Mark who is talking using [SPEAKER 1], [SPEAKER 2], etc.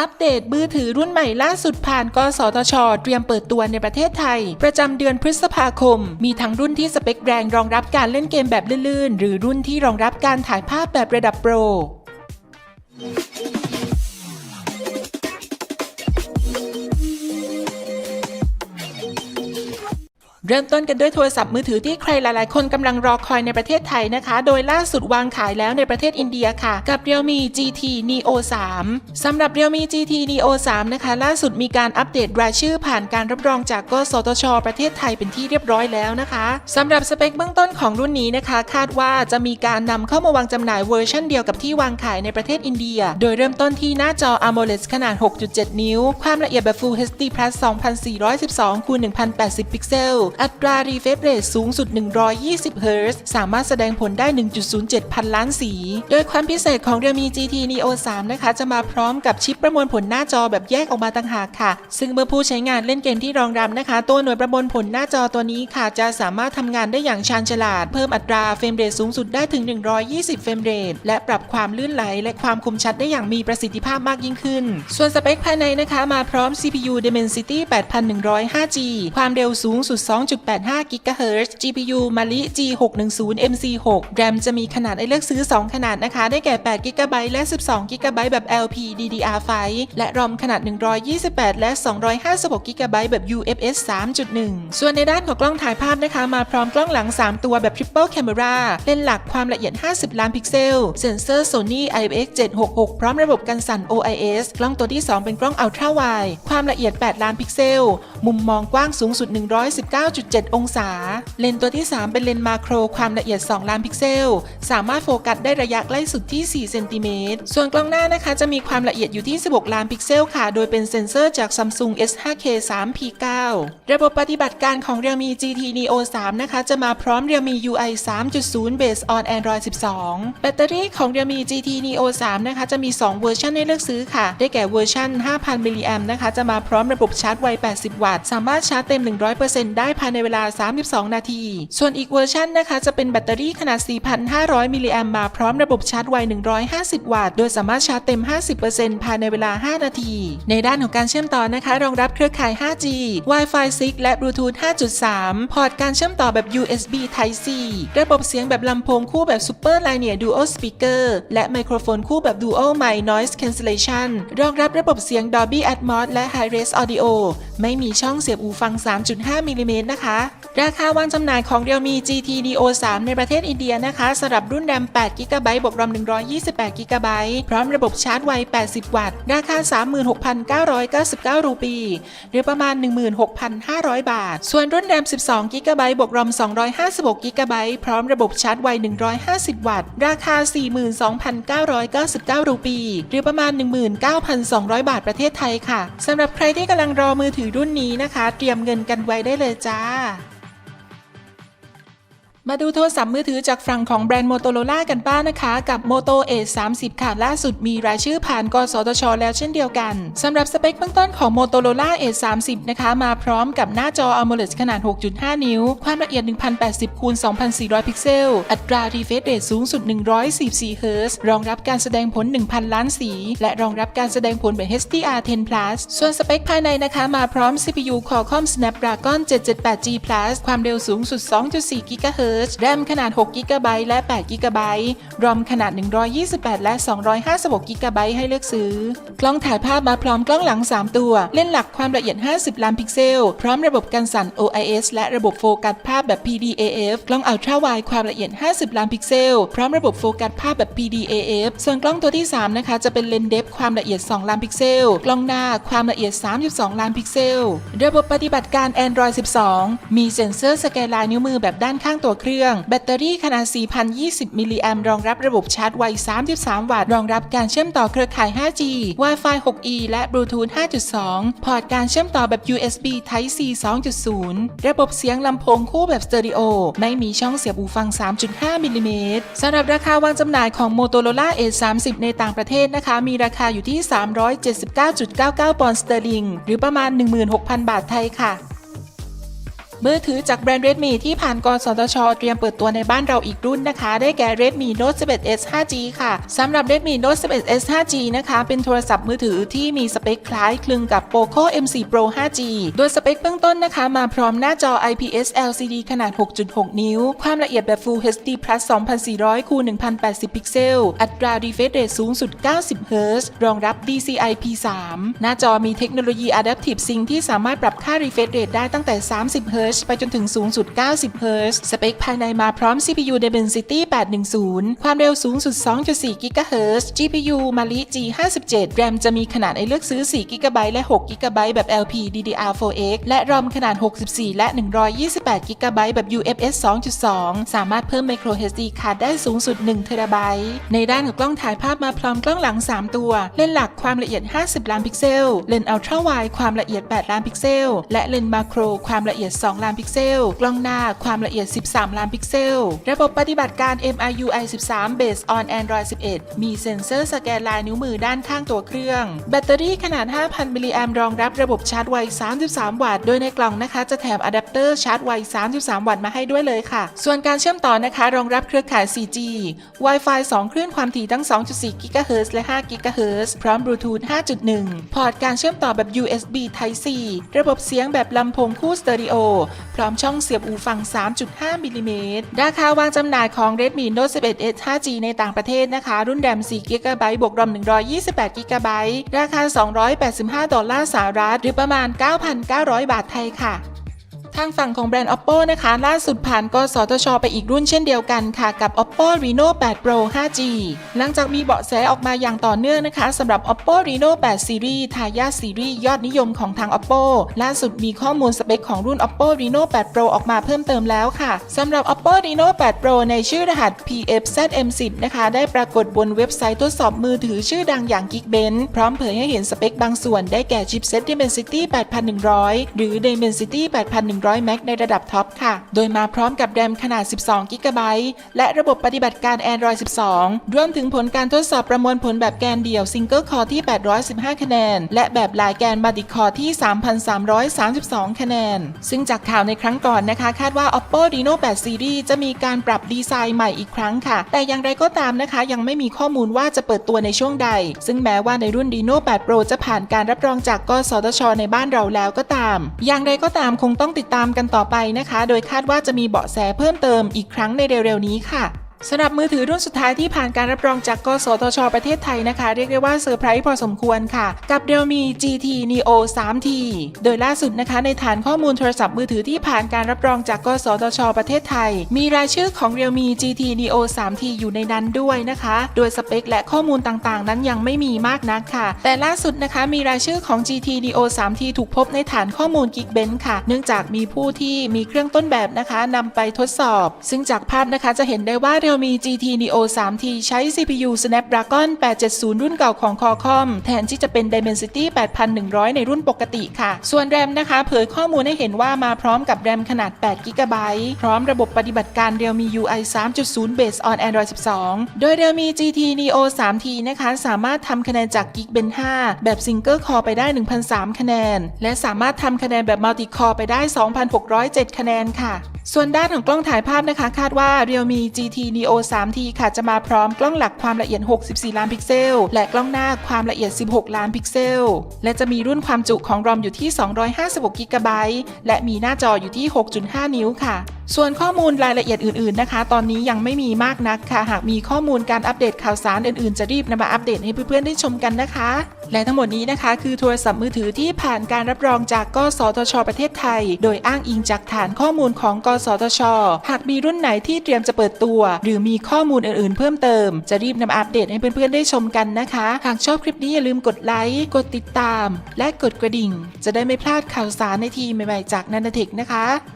[SPEAKER 1] อัปเดตมือถือรุ่นใหม่ล่าสุดผ่าน กสทช เตรียมเปิดตัวในประเทศไทย ประจำเดือนพฤษภาคม มีทั้งรุ่นที่สเปคแรงรองรับการเล่นเกมแบบลื่นๆ หรือรุ่นที่รองรับการถ่ายภาพแบบระดับโปร เริ่มต้นกันด้วยโทรศัพท์มือถือที่ใครหลาย ๆ คนกำลังรอคอยในประเทศไทยนะคะ โดยล่าสุดวางขายแล้วในประเทศอินเดียค่ะ กับ Realme GT Neo 3 สำหรับ Realme GT Neo 3 นะคะ ล่าสุดมีการอัปเดตรายชื่อผ่านการรับรองจากกสทช ประเทศไทยเป็นที่เรียบร้อยแล้วนะคะสำหรับสเปคเบื้องต้นของรุ่นนี้นะคะ คาดว่าจะมีการนำเข้ามาวางจำหน่ายเวอร์ชันเดียวกับที่วางขายในประเทศอินเดีย โดยเริ่มต้นที่หน้าจอ AMOLED ขนาด 6.7 นิ้ว ความละเอียดแบบ Full HD Plus 2412คูณ1080 พิกเซลอัตรา refresh rate สูงสุด 120 Hz สามารถแสดงผลได้ 1.07 พันล้านสี โดยความพิเศษของ Realme GT Neo 3 นะคะ จะมาพร้อมกับชิปประมวลผลหน้าจอแบบแยกออกมาต่างหากค่ะ ซึ่งเมื่อผู้ใช้งานเล่นเกมที่รองรับนะคะ ตัวหน่วยประมวลผลหน้าจอตัวนี้ค่ะ จะสามารถทำงานได้อย่างชาญฉลาด เพิ่มอัตราเฟรมเรทสูงสุดได้ถึง 120 เฟรมเรทและปรับความลื่นไหล และความคมชัดได้อย่างมีประสิทธิภาพมากยิ่งขึ้น ส่วนสเปคภายในนะคะมาพร้อม CPU Dimensity 8105G ความเร็วสูงสุด2 2.85 GHz GPU Mali G610 MC6 RAM จะมีขนาดให้เลือกซื้อ 2 ขนาดนะคะ ได้แก่ 8 GB และ 12 GB แบบ LPDDR5 และ ROM ขนาด 128 และ 256 GB แบบ UFS 3.1 ส่วนในด้านของกล้องถ่ายภาพนะคะ มาพร้อมกล้องหลัง 3 ตัวแบบ Triple Camera เลนส์หลักความละเอียด 50 ล้านพิกเซล เซ็นเซอร์ Sony IMX 766 พร้อมระบบกันสั่น OIS กล้องตัวที่ 2 เป็นกล้อง Ultra Wide ความละเอียด 8 ล้านพิกเซล มุมมองกว้างสูงสุด 119 9.7 องศา เลนส์ตัวที่ 3 เป็นเลนส์มาโครความละเอียด 2 ล้านพิกเซล สามารถโฟกัสได้ระยะใกล้สุดที่ 4 เซนติเมตร ส่วนกล้องหน้านะคะจะมีความละเอียดอยู่ที่ 16 ล้านพิกเซลค่ะ โดยเป็นเซ็นเซอร์จาก Samsung S5K 3P9 ระบบปฏิบัติการของ Realme GT Neo 3 นะคะ จะมาพร้อม Realme UI 3.0 Based on Android 12 แบตเตอรี่ของ Realme GT Neo 3 นะคะ จะมี 2 เวอร์ชันให้เลือกซื้อค่ะ ได้แก่เวอร์ชัน 5,000 มิลลิแอมนะคะ จะมาพร้อมระบบชาร์จไว 80 วัตต์ สามารถชาร์จเต็ม 100%ได้ภายในเวลา 32 นาที ส่วนอีกเวอร์ชันนะคะ จะเป็นแบตเตอรี่ขนาด 4,500 มิลลิแอมมาพร้อมระบบชาร์จไว 150 วัตต์ โดยสามารถชาร์จเต็ม 50%ภายในเวลา 5 นาที ในด้านของการเชื่อมต่อนะคะ รองรับเครือข่าย 5G Wi-Fi 6 และ Bluetooth 5.3 พอร์ตการเชื่อมต่อแบบ USB Type C ระบบเสียงแบบลำโพงคู่แบบ Super Linear Dual Speaker และไมโครโฟนคู่แบบ Dual Mic Noise Cancellation รองรับระบบเสียง Dolby Atmos และ Hi-Res Audio ไม่มีช่องเสียบหูฟัง 3.5 มิลลิเมตรนะคะ ราคาวางจำหน่ายของ Realme GT Neo 3 ในประเทศอินเดียนะคะสำหรับรุ่น RAM 8 GB บวก RAM 128 GB พร้อมระบบชาร์จไว 80 วัตต์ ราคา 36,999 รูปี หรือประมาณ 16,500 บาท ส่วนรุ่น RAM 12 GB บวก RAM 256 GB พร้อมระบบชาร์จไว 150 วัตต์ ราคา 42,999 รูปี หรือประมาณ 19,200 บาทประเทศไทยค่ะสำหรับใครที่กำลังรอมือถือรุ่นนี้นะคะ เตรียมเงินกันไว้ได้เลยจ้าค่ะ มาดูโทรศัพท์มือถือจากฝั่งของแบรนด์ Motorola กันบ้างนะคะ กับ Moto Edge 30 ค่ะ ล่าสุดมีรายชื่อผ่านกสทช แล้วเช่นเดียวกันสำหรับสเปคเบื้องต้นของ Motorola Edge 30 นะคะ มาพร้อมกับหน้าจอ AMOLED ขนาด 6.5 นิ้ว ความละเอียด 1080คูณ2400 พิกเซล อัตรา refresh rate สูงสุด 144 Hz รองรับการแสดงผล 1,000 ล้านสี และรองรับการแสดงผลแบบ HDR 10 Plus ส่วนสเปคภายในนะคะ มาพร้อม CPU Qualcomm Snapdragon 778G Plus ความเร็วสูงสุด 2.4 GHz RAM ขนาด6 GB และ8 GB ROM ขนาด 128 และ 256 GB ให้เลือกซื้อ กล้องถ่ายภาพมาพร้อมกล้องหลัง 3 ตัว เล่นส์หลักความละเอียด 50 ล้านพิกเซล พร้อมระบบกันสั่น OIS และระบบโฟกัสภาพแบบ PDAF กล้อง Ultra Wide ความละเอียด 50 ล้านพิกเซล พร้อมระบบโฟกัสภาพแบบ PDAF ส่วนกล้องตัวที่ 3 นะคะ จะเป็นเลนส์เดฟความละเอียด 2 ล้านพิกเซล กล้องหน้าความละเอียด 32 ล้านพิกเซล ระบบปฏิบัติการ Android 12 มีเซ็นเซอร์สแกนลายนิ้วมือแบบด้านข้างตัวเครื่อง แบตเตอรี่ขนาด 4,020 มิลลิแอมรองรับระบบชาร์จไว 33 วัตต์ รองรับการเชื่อมต่อเครือข่าย 5G Wi-Fi 6E และ Bluetooth 5.2 พอร์ตการเชื่อมต่อแบบ USB Type C 2.0 ระบบเสียงลำโพงคู่แบบสเตอริโอ ไม่มีช่องเสียบหูฟัง 3.5 มิลลิเมตรสำหรับราคาวางจำหน่ายของ Motorola Edge 30 ในต่างประเทศนะคะ มีราคาอยู่ที่ 379.99 ปอนด์สเตอร์ลิง หรือประมาณ 16,000 บาทไทยค่ะ มือถือจากแบรนด์ Redmi ที่ผ่านกสทช เตรียมเปิดตัวในบ้านเราอีกรุ่นนะคะ ได้แก่ Redmi Note 11s 5G ค่ะ สำหรับ Redmi Note 11s 5G นะคะ เป็นโทรศัพท์มือถือที่มีสเปคคล้ายคลึงกับ Poco M4 Pro 5G โดยสเปคเบื้องต้นนะคะ มาพร้อมหน้าจอ IPS LCD ขนาด 6.6 นิ้ว ความละเอียดแบบ Full HD Plus 2400คูณ1080 พิกเซล อัตรา refresh rate สูงสุด 90 Hz รองรับ DCI P3 หน้าจอมีเทคโนโลยี Adaptive Sync ที่สามารถปรับค่า refresh rate ได้ตั้งแต่ 30 Hz ไปจนถึงสูงสุด 90 Hz สเปคภายในมาพร้อม CPU Dimensity 810 ความเร็วสูงสุด 2.4 GHz GPU Mali G57 RAM จะมีขนาดให้เลือกซื้อ 4 GB และ 6 GB แบบ LPDDR4X และ ROM ขนาด 64 และ 128 GB แบบ UFS 2.2 สามารถเพิ่ม Micro SD card ได้สูงสุด 1 TB ในด้านของกล้องถ่ายภาพมาพร้อมกล้องหลัง 3 ตัว เลนส์หลักความละเอียด 50 ล้านพิกเซล เลนส์ Ultra Wide ความละเอียด 8 ล้านพิกเซล และเลนส์มาโครความละเอียด 2ล้านพิกเซล กล้องหน้าความละเอียด 13 ล้านพิกเซล ระบบปฏิบัติการ MIUI 13 Based on Android 11 มีเซ็นเซอร์สแกนลายนิ้วมือด้านข้างตัวเครื่อง แบตเตอรี่ขนาด 5,000 มิลลิแอมรองรับระบบชาร์จไว 33 วัตต์ โดยในกล่องนะคะ จะแถมอะแดปเตอร์ชาร์จไว 33 วัตต์มาให้ด้วยเลยค่ะ ส่วนการเชื่อมต่อนะคะ รองรับเครือข่าย 4G Wi-Fi 2 คลื่นความถี่ทั้ง 2.4 GHz และ 5 GHz พร้อมบลูทูธ 5.1 พอร์ตการเชื่อมต่อแบบ USB Type C ระบบเสียงแบบลำโพงคู่สเตอริโอพร้อมช่องเสียบอูฟัง 3.5 มิลลิเมตร ราคาวางจำหน่ายของ Redmi Note 11s 5G ในต่างประเทศนะคะ รุ่นแรม4 GB บวกรอม128 GB ราคา 285 ดอลลาร์สหรัฐ หรือประมาณ 9,900 บาทไทยค่ะ ทางฝั่งของแบรนด์ Oppo นะคะ ล่าสุดผ่านกสทช ไปอีกรุ่นเช่นเดียวกันค่ะ กับ Oppo Reno 8 Pro 5G หลังจากมีเบาะแสออกมาอย่างต่อเนื่องนะคะสำหรับ Oppo Reno 8 Series ทายาทซีรีส์ยอดนิยมของทาง Oppo ล่าสุดมีข้อมูลสเปคของรุ่น Oppo Reno 8 Pro ออกมาเพิ่มเติมแล้วค่ะสำหรับ Oppo Reno 8 Pro ในชื่อรหัส PFZM10 นะคะ ได้ปรากฏบนเว็บไซต์ทดสอบมือถือชื่อดังอย่าง Geekbench พร้อมเผยให้เห็นสเปคบางส่วนได้แก่ชิปเซ็ต Dimensity 8100 หรือ Dimensity 8100 Max ในระดับท็อปค่ะ โดยมาพร้อมกับแรมขนาด 12 กิกะไบต์และระบบปฏิบัติการ Android 12 รวมถึงผลการทดสอบประมวลผลแบบแกนเดี่ยว Single Core ที่ 815 คะแนน และแบบหลายแกน Multi Core ที่ 3,332 คะแนน ซึ่งจากข่าวในครั้งก่อนนะคะ คาดว่า Oppo Reno 8 Series จะมีการปรับดีไซน์ใหม่อีกครั้งค่ะ แต่อย่างไรก็ตามนะคะ ยังไม่มีข้อมูลว่าจะเปิดตัวในช่วงใด ซึ่งแม้ว่าในรุ่น Reno 8 Pro จะผ่านการรับรองจากกสทช ในบ้านเราแล้วก็ตาม อย่างไรก็ตามคงต้องติดตามามกันต่อไปนะคะ โดยคาดว่าจะมีเบาะแสเพิ่มเติมอีกครั้งในเร็วๆนี้ค่ะ สำหรับมือถือรุ่นสุดท้ายที่ผ่านการรับรองจากกสทช ประเทศไทยนะคะ เรียกได้ว่าเซอร์ไพรส์พอสมควรค่ะ กับ Realme GT Neo 3T โดยล่าสุดนะคะในฐานข้อมูลโทรศัพท์มือถือที่ผ่านการรับรองจากกสทช ประเทศไทย มีรายชื่อของ Realme GT Neo 3T อยู่ในนั้นด้วยนะคะ โดยสเปคและข้อมูลต่างๆ นั้นยังไม่มีมากนักค่ะ แต่ล่าสุดนะคะมีรายชื่อของ GT Neo 3T ถูกพบในฐานข้อมูล Geekbench ค่ะ เนื่องจากมีผู้ที่มีเครื่องต้นแบบนะคะนำไปทดสอบ ซึ่งจากภาพนะคะจะเห็นได้ว่า Realme GT Neo 3T ใช้ CPU Snapdragon 870 รุ่นเก่าของ Qualcomm แทนที่จะเป็น Dimensity 8100 ในรุ่นปกติค่ะ ส่วนแรมนะคะ เผยข้อมูลให้เห็นว่ามาพร้อมกับแรมขนาด 8 GB พร้อมระบบปฏิบัติการ Realme UI 3.0 Based on Android 12 โดย Realme GT Neo 3T นะคะ สามารถทำคะแนนจาก Geekbench 5 แบบ Single Core ไปได้ 1,003 คะแนน และสามารถทำคะแนนแบบ Multi Core ไปได้ 2,607 คะแนนค่ะ ส่วนด้านของกล้องถ่ายภาพนะคะ คาดว่า Realme GT Neo 3T ค่ะจะมาพร้อมกล้องหลักความละเอียด 64 ล้านพิกเซล และกล้องหน้าความละเอียด 16 ล้านพิกเซล และจะมีรุ่นความจุของ ROM อยู่ที่ 256กิกะไบต์และมีหน้าจออยู่ที่ 6.5 นิ้วค่ะ ส่วนข้อมูลรายละเอียดอื่นๆนะคะ ตอนนี้ยังไม่มีมากนักค่ะ หากมีข้อมูลการอัปเดตข่าวสารอื่นๆ จะรีบนำมาอัปเดตให้เพื่อนๆได้ชมกันนะคะ และทั้งหมดนี้นะคะคือโทรศัพท์มือถือที่ผ่านการรับรองจากกสทช ประเทศไทย โดยอ้างอิงจากฐานข้อมูลของกสทช หากมีรุ่นไหนที่เตรียมจะเปิดตัว หรือมีข้อมูลอื่นๆ เพิ่มเติม จะรีบนำมาอัปเดตให้เพื่อนๆได้ชมกันนะคะ หากชอบคลิปนี้อย่าลืมกดไลค์ กดติดตาม และกดกระดิ่ง จะได้ไม่พลาดข่าวสารในทีใหม่ๆจากนันทเทคนะคะ